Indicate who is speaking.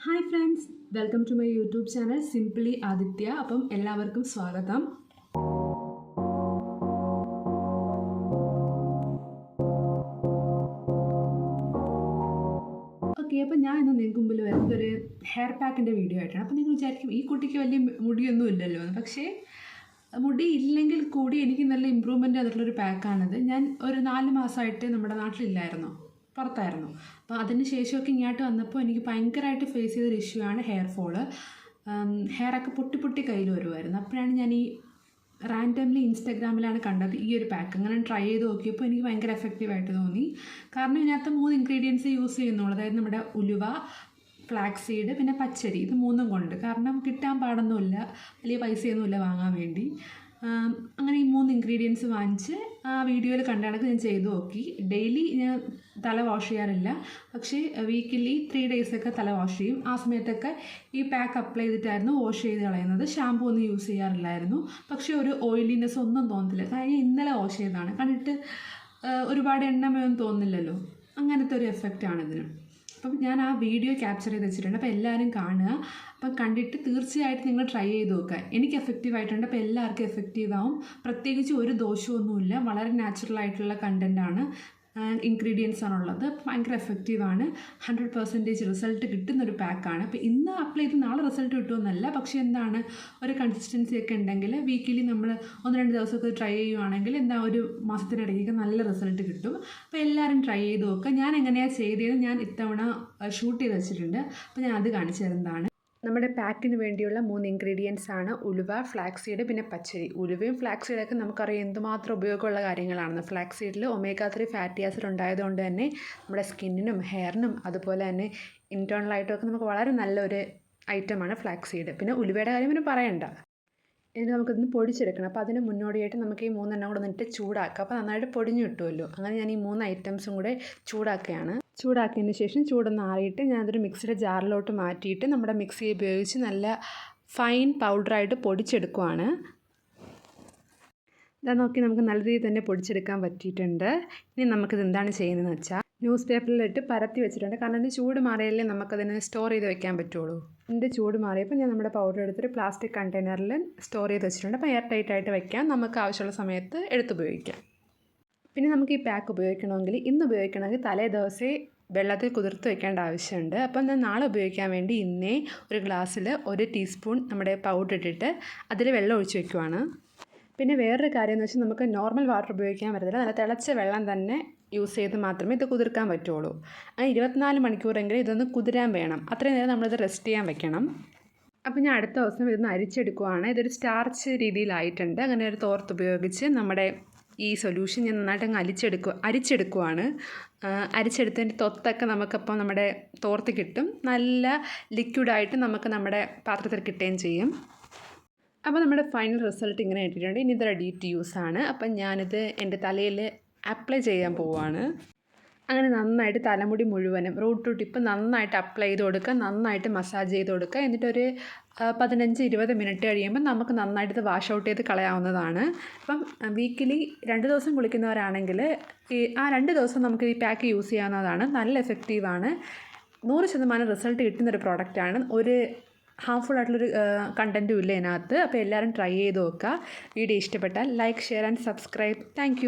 Speaker 1: Hi friends welcome to my YouTube channel simply Aditya അപ്പം എല്ലാവർക്കും സ്വാഗതം. ഓക്കെ അപ്പം ഞാൻ ഇന്ന് നിങ്ങൾക്ക് മുമ്പിൽ വരുന്നത് ഒരു ഹെയർ പാക്കിന്റെ വീഡിയോ ആയിട്ടാണ്. അപ്പം നിങ്ങൾ വിചാരിക്കും ഈ കുട്ടിക്ക് വലിയ മുടിയൊന്നും ഇല്ലല്ലോ എന്ന്. പക്ഷേ മുടി ഇല്ലെങ്കിൽ കൂടി എനിക്ക് നല്ല ഇമ്പ്രൂവ്മെന്റ് വന്നിട്ടുള്ളൊരു പാക്കാണിത് ഞാൻ ഒരു നാല് മാസമായിട്ട് നമ്മുടെ നാട്ടിലില്ലായിരുന്നു. പുറത്തായിരുന്നു. അപ്പോൾ അതിന് ശേഷമൊക്കെ ഇങ്ങോട്ട് വന്നപ്പോൾ എനിക്ക് ഭയങ്കരമായിട്ട് ഫേസ് ചെയ്തൊരു ഇഷ്യൂ ആണ് ഹെയർ ഫോൾ ഹെയറൊക്കെ പൊട്ടി പൊട്ടി കയ്യിൽ വരുമായിരുന്നു അപ്പോഴാണ് ഞാൻ ഈ റാൻഡംലി ഇൻസ്റ്റാഗ്രാമിലാണ് കണ്ടത് ഈ ഒരു പാക്ക് അങ്ങനെ ട്രൈ ചെയ്ത് നോക്കിയപ്പോൾ എനിക്ക് ഭയങ്കര എഫക്റ്റീവായിട്ട് തോന്നി. കാരണം ഇതിനകത്ത് മൂന്ന് ഇൻഗ്രീഡിയൻസ് യൂസ് ചെയ്യുന്നുള്ളൂ. അതായത് നമ്മുടെ ഉലുവ ഫ്ലാക്സ് സീഡ് പിന്നെ പച്ചരി. ഇത് മൂന്നും കൊണ്ട്. കാരണം കിട്ടാൻ പാടൊന്നുമില്ല. വലിയ പൈസയൊന്നുമില്ല വാങ്ങാൻ വേണ്ടി. അങ്ങനെ ഈ മൂന്ന് ഇൻഗ്രീഡിയൻസ് വാങ്ങിച്ച് ആ വീഡിയോയിൽ കണ്ട കണക്ക് ഞാൻ ചെയ്തു നോക്കി. ഡെയിലി ഞാൻ തല വാഷ് ചെയ്യാറില്ല. പക്ഷേ വീക്കിലി ത്രീ ഡേയ്സൊക്കെ തല വാഷ് ചെയ്യും. ആ സമയത്തൊക്കെ ഈ പാക്ക് അപ്ലൈ ചെയ്തിട്ടായിരുന്നു വാഷ് ചെയ്ത് കളയുന്നത്. ഷാമ്പൂ ഒന്നും യൂസ് ചെയ്യാറില്ലായിരുന്നു. പക്ഷേ ഒരു ഓയിലിനെസ് ഒന്നും തോന്നത്തില്ല. കാര്യം ഇന്നലെ വാഷ് ചെയ്തതാണ്. കണ്ടിട്ട് ഒരുപാട് എണ്ണമയൊന്നും തോന്നില്ലല്ലോ. അങ്ങനത്തെ ഒരു എഫക്റ്റാണ് ഇതിന് അപ്പം ഞാൻ ആ വീഡിയോ ക്യാപ്ചർ ചെയ്ത് വെച്ചിട്ടുണ്ട്. അപ്പോൾ എല്ലാവരും കാണുക. അപ്പം കണ്ടിട്ട് തീർച്ചയായിട്ടും നിങ്ങൾ ട്രൈ ചെയ്ത് നോക്കുക. എനിക്ക് എഫക്റ്റീവ് ആയിട്ടുണ്ട്. അപ്പോൾ എല്ലാവർക്കും എഫക്റ്റീവ് ആവും. പ്രത്യേകിച്ച് ഒരു ദോഷമൊന്നുമില്ല വളരെ നാച്ചുറൽ ആയിട്ടുള്ള കണ്ടന്റാണ് ഇൻഗ്രീഡിയൻസ് ആണുള്ളത്. ഭയങ്കര എഫക്റ്റീവാണ് ഹൺഡ്രഡ് പെർസെന്റേജ് റിസൾട്ട് കിട്ടുന്ന ഒരു പാക്കാണ് അപ്പോൾ ഇന്ന് അപ്ലൈ ചെയ്ത് നാളെ റിസൾട്ട് കിട്ടുമെന്നല്ല. പക്ഷേ എന്താണ് ഒരു കൺസിസ്റ്റൻസി ഒക്കെ ഉണ്ടെങ്കിൽ വീക്കിലി നമ്മൾ ഒന്ന് രണ്ട് ദിവസമൊക്കെ ട്രൈ ചെയ്യുവാണെങ്കിൽ എന്താ ഒരു മാസത്തിനിടയ്ക്ക് നല്ല റിസൾട്ട് കിട്ടും. അപ്പോൾ എല്ലാവരും ട്രൈ ചെയ്ത് നോക്കുക ഞാൻ എങ്ങനെയാണ് ചെയ്തത് ഞാൻ ഇത്തവണ ഷൂട്ട് ചെയ്ത് വെച്ചിട്ടുണ്ട്. അപ്പോൾ ഞാൻ അത് കാണിച്ചു തരുന്നതാണ്. നമ്മുടെ പാക്കിന് വേണ്ടിയുള്ള മൂന്ന് ഇൻഗ്രീഡിയൻസ് ആണ് ഉലുവ ഫ്ലാക്സ് സീഡ് പിന്നെ പച്ചരി. ഉലുവയും ഫ്ലാക്സ് സീഡൊക്കെ നമുക്കറിയാം എന്തുമാത്രം ഉപയോഗമുള്ള കാര്യങ്ങളാണെന്ന്. ഫ്ലാക്സീഡിൽ ഒമേഗ ത്രീ ഫാറ്റി ആസിഡ് ഉണ്ടായതുകൊണ്ട് തന്നെ നമ്മുടെ സ്കിന്നിനും ഹെയറിനും അതുപോലെ തന്നെ ഇന്റേർണലായിട്ടും ഒക്കെ നമുക്ക് വളരെ നല്ലൊരു ഐറ്റമാണ് ഫ്ലാക്സ് സീഡ് പിന്നെ ഉലുവയുടെ കാര്യം പിന്നെ പറയണ്ട. ഇനി നമുക്കിതൊന്ന് പൊടിച്ചെടുക്കണം. അപ്പോൾ അതിന് മുന്നോടിയായിട്ട് നമുക്ക് ഈ മൂന്നെണ്ണം കൂടെ നിന്നിട്ട് ചൂടാക്കാം. അപ്പോൾ നന്നായിട്ട് പൊടിഞ്ഞു കിട്ടുമല്ലോ. അങ്ങനെ ഞാൻ ഈ മൂന്ന് ഐറ്റംസും കൂടെ ചൂടാക്കുകയാണ്. ചൂടാക്കിയതിന് ശേഷം ചൂടൊന്ന് ആറിയിട്ട് ഞാനതൊരു മിക്സിയുടെ ജാറിലോട്ട് മാറ്റിയിട്ട് നമ്മുടെ മിക്സി ഉപയോഗിച്ച് നല്ല ഫൈൻ പൗഡറായിട്ട് പൊടിച്ചെടുക്കുവാണ്. ഇതാ നോക്കി നമുക്ക് നല്ല രീതിയിൽ തന്നെ പൊടിച്ചെടുക്കാൻ പറ്റിയിട്ടുണ്ട്. ഇനി നമുക്കിത് എന്താണ് ചെയ്യുന്നതെന്ന് വെച്ചാൽ ന്യൂസ് പേപ്പറിലിട്ട് പരത്തി വെച്ചിട്ടുണ്ട്. കാരണം ഇത് ചൂട് മാറിയാലേ നമുക്കതിനെ സ്റ്റോർ ചെയ്ത് വെക്കാൻ പറ്റുള്ളൂ. എന്റെ ചൂട് മാറിയപ്പോൾ ഞാൻ നമ്മുടെ പൗഡർ എടുത്തിട്ട് പ്ലാസ്റ്റിക് കണ്ടെയ്നറിൽ സ്റ്റോർ ചെയ്ത് വെച്ചിട്ടുണ്ട്. അപ്പോൾ എയർ ടൈറ്റ് ആയിട്ട് വെക്കാം. നമുക്ക് ആവശ്യമുള്ള സമയത്ത് എടുത്തുപയോഗിക്കാം പിന്നെ നമുക്ക് ഈ പാക്ക് ഉപയോഗിക്കണമെങ്കിൽ ഇന്ന് ഉപയോഗിക്കണമെങ്കിൽ തലേ ദിവസേ വെള്ളത്തിൽ കുതിർത്ത് വെക്കേണ്ട ആവശ്യമുണ്ട്. അപ്പം ഞാൻ നാളെ ഉപയോഗിക്കാൻ വേണ്ടി ഇന്നേ ഒരു ഗ്ലാസ്സിൽ ഒരു ടീസ്പൂൺ നമ്മുടെ പൗഡർ ഇട്ടിട്ട് അതിൽ വെള്ളം ഒഴിച്ച് വെക്കുവാണ്. പിന്നെ വേറൊരു കാര്യം എന്ന് വെച്ചാൽ നമുക്ക് നോർമൽ വാട്ടർ ഉപയോഗിക്കാൻ പറ്റത്തില്ല. നല്ല തിളച്ച വെള്ളം തന്നെ യൂസ് ചെയ്ത് മാത്രമേ ഇത് കുതിർക്കാൻ പറ്റുള്ളൂ. അങ്ങനെ ഇരുപത്തിനാല് മണിക്കൂറെങ്കിലും ഇതൊന്ന് കുതിരാൻ വേണം. അത്രയും നേരം നമ്മളിത് റെസ്റ്റ് ചെയ്യാൻ വെക്കണം. അപ്പോൾ ഞാൻ അടുത്ത ദിവസം ഇതൊന്ന് അരിച്ചെടുക്കുവാണ്. ഇതൊരു സ്റ്റാർച്ച് രീതിയിലായിട്ടുണ്ട്. അങ്ങനെ ഒരു തോർത്ത് ഉപയോഗിച്ച് നമ്മുടെ ഈ സൊല്യൂഷൻ ഞാൻ നന്നായിട്ട് അങ്ങ് അലിച്ചെടുക്കുക അരിച്ചെടുക്കുവാണ് അരിച്ചെടുത്തതിന്റെ തൊത്തൊക്കെ നമുക്കപ്പോൾ നമ്മുടെ തോർത്ത് കിട്ടും. നല്ല ലിക്വിഡായിട്ട് നമുക്ക് നമ്മുടെ പാത്രത്തിൽ കിട്ടുകയും ചെയ്യും. അപ്പോൾ നമ്മുടെ ഫൈനൽ റിസൾട്ട് ഇങ്ങനെ ഇട്ടിട്ടുണ്ട് ഇനി ഇത് റെഡി ടു യൂസ് ആണ്. അപ്പം ഞാനിത് എന്റെ തലയിൽ അപ്ലൈ ചെയ്യാൻ പോവുകയാണ് അങ്ങനെ നന്നായിട്ട് തലമുടി മുഴുവനും റൂട്ട് ടു ടിപ്പ് നന്നായിട്ട് അപ്ലൈ ചെയ്ത് കൊടുക്കുക നന്നായിട്ട് മസാജ് ചെയ്ത് കൊടുക്കുക. എന്നിട്ടൊരു പതിനഞ്ച് ഇരുപത് മിനിറ്റ് കഴിയുമ്പോൾ നമുക്ക് നന്നായിട്ട് ഇത് വാഷ് ഔട്ട് ചെയ്ത് കളയാവുന്നതാണ്. അപ്പം വീക്കിലി രണ്ട് ദിവസം കുളിക്കുന്നവരാണെങ്കിൽ ഈ ആ രണ്ട് ദിവസം നമുക്ക് ഈ പാക്ക് യൂസ് ചെയ്യാവുന്നതാണ്. നല്ല എഫക്റ്റീവാണ് നൂറ് ശതമാനം റിസൾട്ട് കിട്ടുന്നൊരു പ്രോഡക്റ്റാണ് ഒരു ഹാർംഫുൾ ആയിട്ടുള്ളൊരു കണ്ടന്റും ഇല്ല ഇതിനകത്ത്. അപ്പോൾ എല്ലാവരും ട്രൈ ചെയ്ത് നോക്കുക. വീഡിയോ ഇഷ്ടപ്പെട്ടാൽ like share and subscribe thank